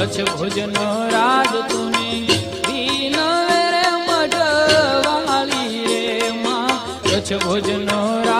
કચ્છ ભોજન રાજ તુને દીન રે મઢવાલી રે માં. કચ્છ ભોજન રાજ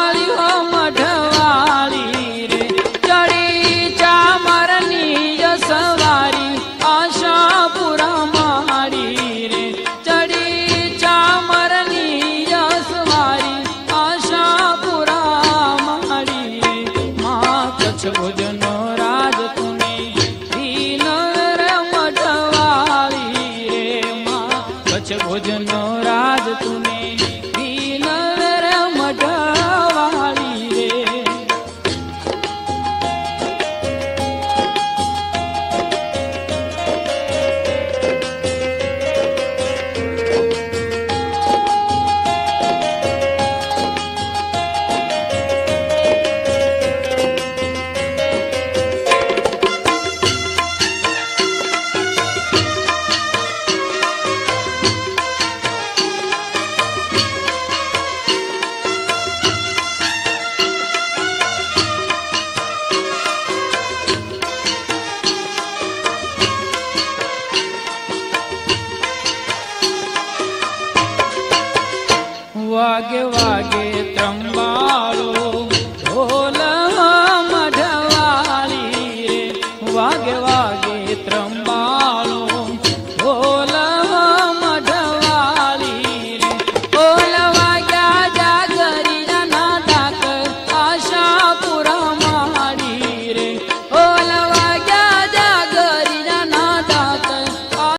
it wouldn't know what i did વાગે વાગે ત્રંબાળો. ઢોલ મઢવાળી વાગે વાગે ત્રંબા